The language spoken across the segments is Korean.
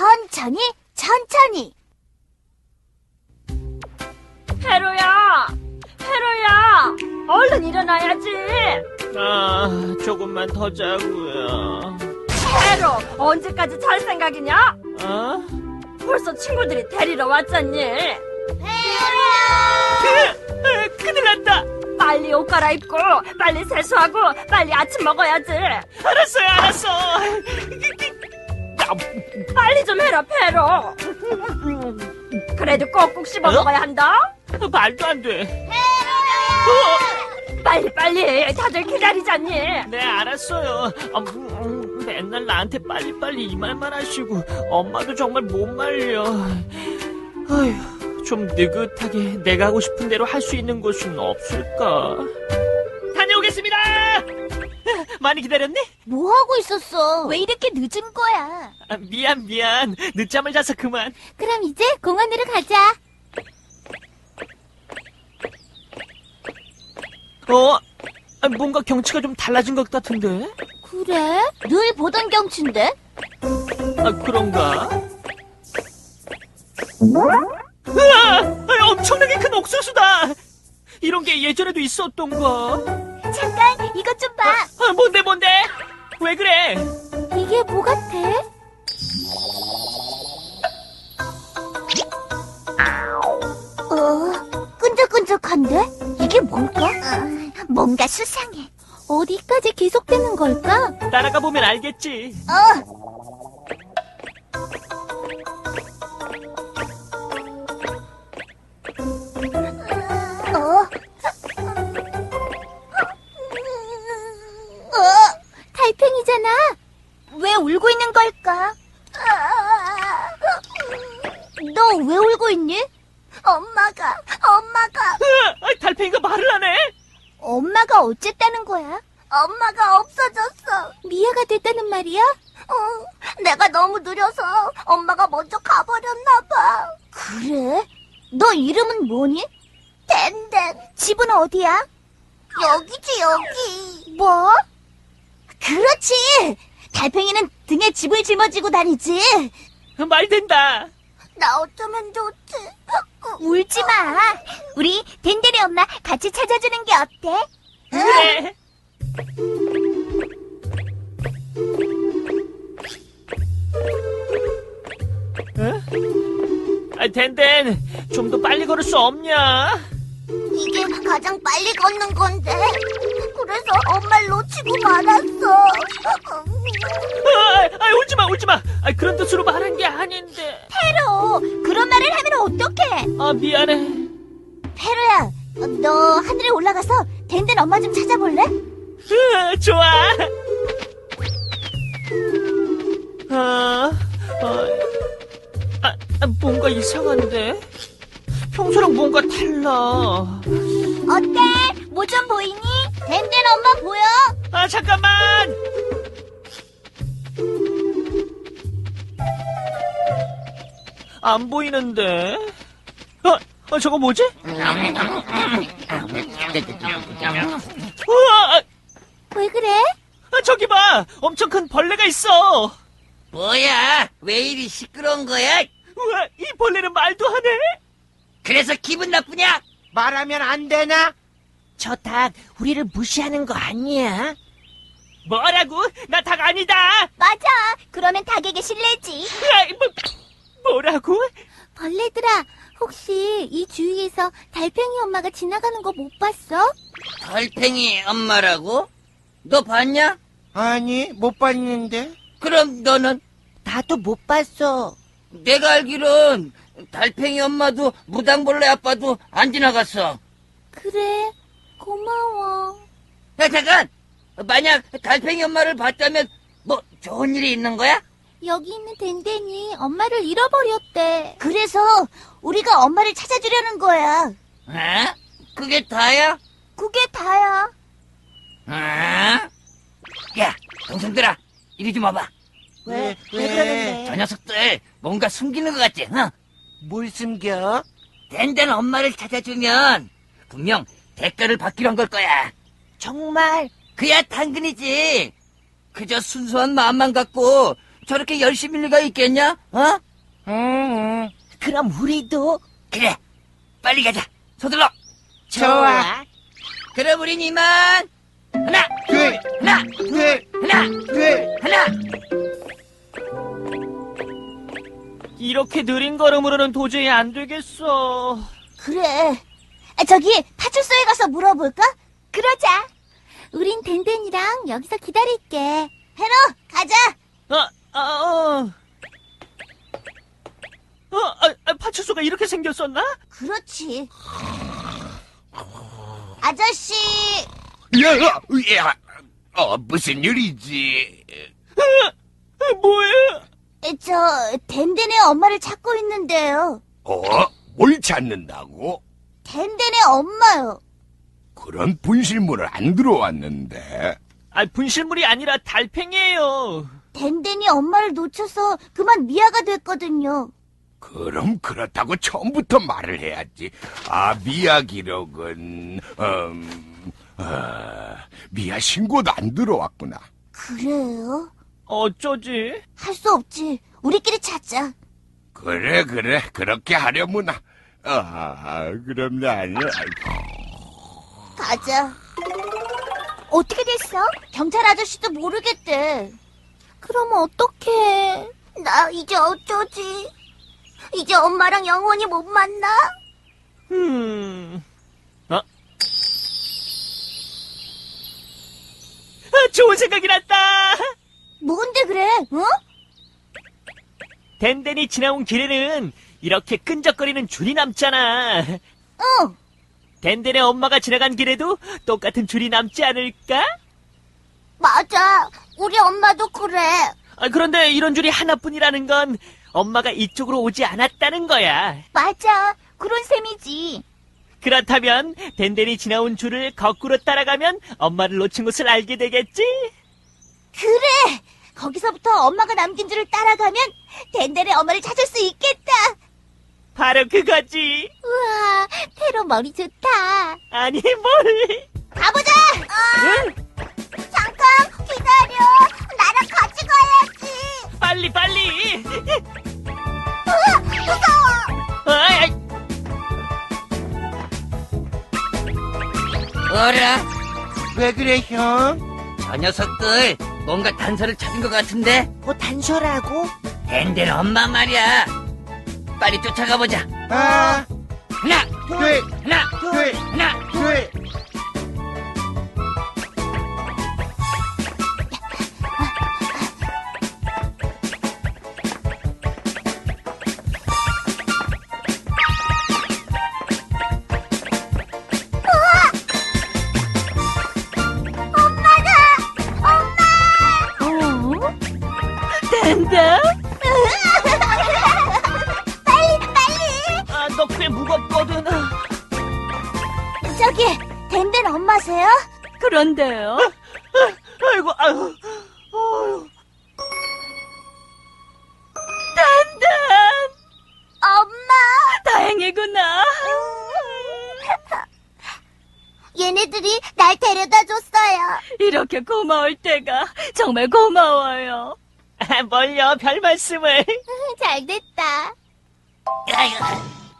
천천히, 천천히. 페로야! 페로야! 얼른 일어나야지! 아, 조금만 더 자고요. 페로! 언제까지 잘 생각이냐? 아? 벌써 친구들이 데리러 왔잖니? 으, 큰일 났다. 빨리 옷 갈아입고, 빨리 세수하고, 빨리 아침 먹어야지! 알았어요, 알았어. 빨리 좀 해라, 페로! 그래도 꼭꼭 씹어 먹어야 한다? 말도 안 돼. 빨리, 빨리! 다들 기다리잖니? 네, 알았어요. 아, 음, 음, 맨날 나한테 빨리빨리 이 말만 하시고 엄마도 정말 못 말려. 아휴, 좀 느긋하게 내가 하고 싶은 대로 할 수 있는 곳은 없을까? 많이 기다렸니? 뭐 하고 있었어? 왜 이렇게 늦은 거야? 아, 미안 미안 늦잠을 자서 그만. 그럼 이제 공원으로 가자. 어? 아, 뭔가 경치가 좀 달라진 것 같은데? 그래? 늘 보던 경치인데? 아, 그런가? 우와! 아, 엄청나게 큰 옥수수다! 이런 게 예전에도 있었던가? 잠깐, 이것 좀 봐. 아, 뭔데, 뭔데? 왜 그래? 이게 뭐 같아? 어, 끈적끈적한데? 이게 뭘까? 뭔가 수상해. 어디까지 계속되는 걸까? 따라가 보면 알겠지. 어! 어? 달팽이잖아. 왜 울고 있는 걸까? 너 왜 울고 있니? 엄마가, 엄마가. 으아, 아, 달팽이가 말을 하네? 엄마가 어쨌다는 거야? 엄마가 없어졌어. 미아가 됐다는 말이야? 응. 내가 너무 느려서 엄마가 먼저 가버렸나 봐. 그래? 너 이름은 뭐니? 댄댄. 집은 어디야? 여기지, 여기. 뭐? 그렇지. 달팽이는 등에 집을 짊어지고 다니지. 말 된다. 나 어쩌면 좋지? 울지 마. 우리 댄댄이 엄마 같이 찾아주는 게 어때? 그래. 어? 아, 댄댄, 좀더 빨리 걸을 수 없냐? 이게 가장 빨리 걷는 건데. 그래서 엄마를 놓치고 말았어. 아, 아, 울지 마, 울지 마. 아, 그런 뜻으로 말한 게 아닌데. 페로, 그런 말을 하면 어떡해? 아, 미안해. 페로야, 너 하늘에 올라가서 댄댄 엄마 좀 찾아볼래? 으아, 좋아. 아, 아, 아, 아, 뭔가 이상한데? 평소랑 뭔가 달라. 어때? 뭐 좀 보이니? 댄댄 엄마 보여? 아, 잠깐만! 안 보이는데? 어, 어 저거 뭐지? 우와! 아, 왜 그래? 아, 저기 봐! 엄청 큰 벌레가 있어! 뭐야? 왜 이리 시끄러운 거야? 우와, 이 벌레는 말도 하네? 그래서 기분 나쁘냐? 말하면 안 되나? 저 닭 우리를 무시하는 거 아니야? 뭐라고? 나 닭 아니다! 맞아. 그러면 닭에게 실례지. 으아, 뭐, 뭐라고? 벌레들아, 혹시 이 주위에서 달팽이 엄마가 지나가는 거 못 봤어? 달팽이 엄마라고? 너 봤냐? 아니, 못 봤는데. 그럼 너는? 나도 못 봤어. 내가 알기론 달팽이 엄마도 무당벌레 아빠도 안 지나갔어. 그래, 고마워. 야, 잠깐! 만약 달팽이 엄마를 봤다면 뭐 좋은 일이 있는 거야? 여기 있는 댄댄이 엄마를 잃어버렸대. 그래서 우리가 엄마를 찾아주려는 거야. 에? 그게 다야? 그게 다야. 에? 야, 동생들아, 이리 좀 와봐. 왜, 저 녀석들 뭔가 숨기는 것 같지? 어? 뭘 숨겨? 댄댄 엄마를 찾아주면 분명 대가를 받기로 한 걸 거야. 정말 그야 당근이지. 그저 순수한 마음만 갖고 저렇게 열심히 일 리가 있겠냐? 어? 응, 응. 그럼 우리도 그래 빨리 가자 서둘러 좋아. 그럼 우린 이만 하나 둘, 하나 둘, 하나 둘. 하나 이렇게 느린 걸음으로는 도저히 안 되겠어. 그래. 아, 저기 파출소에 가서 물어볼까? 그러자. 우린 덴덴이랑 여기서 기다릴게. 헤로, 가자. 아, 아, 어. 어, 아, 아, 파출소가 이렇게 생겼었나? 그렇지. 아저씨, 야, 야, 어, 무슨 일이지? 아, 뭐야? 에, 저 덴덴의 엄마를 찾고 있는데요. 어? 뭘 찾는다고? 덴덴의 엄마요. 그런 분실물을 안 들어왔는데. 아, 분실물이 아니라 달팽이에요. 덴덴이 엄마를 놓쳐서 그만 미아가 됐거든요. 그럼 그렇다고 처음부터 말을 해야지. 아, 미아 기록은, 음, 아, 미아 신고도 안 들어왔구나. 그래요? 어쩌지? 할 수 없지. 우리끼리 찾자. 그래, 그래. 그렇게 하려무나. 아, 그럼 나는, 가자. 어떻게 됐어? 경찰 아저씨도 모르겠대. 그럼 어떡해. 나 이제 어쩌지? 이제 엄마랑 영원히 못 만나? 음. 어? 아, 좋은 생각이 났다! 뭔데 그래? 어? 덴덴이 지나온 길에는 이렇게 끈적거리는 줄이 남잖아. 어. 덴덴의 엄마가 지나간 길에도 똑같은 줄이 남지 않을까? 맞아. 우리 엄마도 그래. 아, 그런데 이런 줄이 하나뿐이라는 건 엄마가 이쪽으로 오지 않았다는 거야. 맞아. 그런 셈이지. 그렇다면 덴덴이 지나온 줄을 거꾸로 따라가면 엄마를 놓친 곳을 알게 되겠지? 그래. 거기서부터 엄마가 남긴 줄을 따라가면 덴덴의 엄마를 찾을 수 있겠다. 바로 그거지. 우와, 페로 머리 좋다. 아니 뭘? 가보자. 응? 잠깐 기다려. 나랑 같이 가야지. 빨리 빨리. 으아, 무서워. 아이, 아이, 어라 왜 그래, 형? 저 녀석들 뭔가 단서를 찾은 것 같은데 뭐 단서라고? 덴덴 엄마 말이야 빨리 쫓아가 보자. 아, 하나 둘, 하나 둘, 하나. 둘. 엄마세요? 그런데요. 아이고, 아유, 아유. 딴딴! 엄마. 다행이구나. 얘네들이 날 데려다 줬어요. 이렇게 고마울 때가 정말 고마워요. 아, 뭘요? 별 말씀을. 잘 됐다. 아유,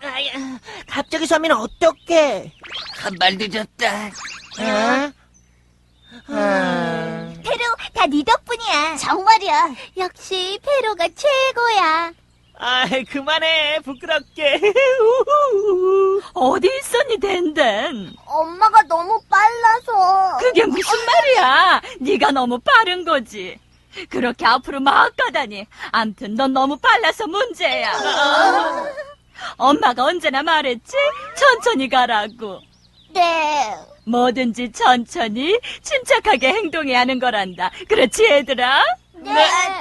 아야, 갑자기 서면 어떡해? 한발 늦었다 어? 아, 페로 다 네 덕분이야. 정말이야. 역시 페로가 최고야. 아, 그만해. 부끄럽게. 어디 있었니, 덴덴? 엄마가 너무 빨라서. 그게 무슨 말이야? 네가 너무 빠른 거지. 그렇게 앞으로 막 가다니. 암튼 넌 너무 빨라서 문제야. 엄마가 언제나 말했지? 천천히 가라고. 네. 뭐든지 천천히 침착하게 행동해야 하는 거란다. 그렇지 얘들아? 네.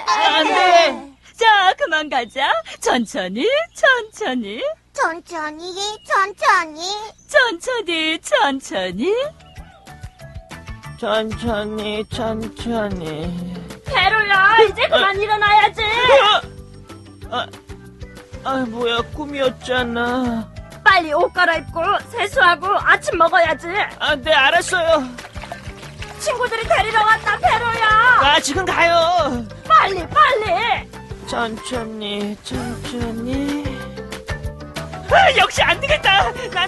안 돼. 자 그만 가자. 천천히 천천히 천천히, 천천히. 천천히 천천히. 천천히, 천천히. 페로야 이제 그만 일어나야지. 아, 아, 뭐야, 꿈이었잖아. 빨리 옷 갈아입고 세수하고 아침 먹어야지. 아, 네, 알았어요. 친구들이 데리러 왔다, 페로야! 아, 지금 가요. 빨리, 빨리! 천천히, 천천히. 아, 역시 안 되겠다. 나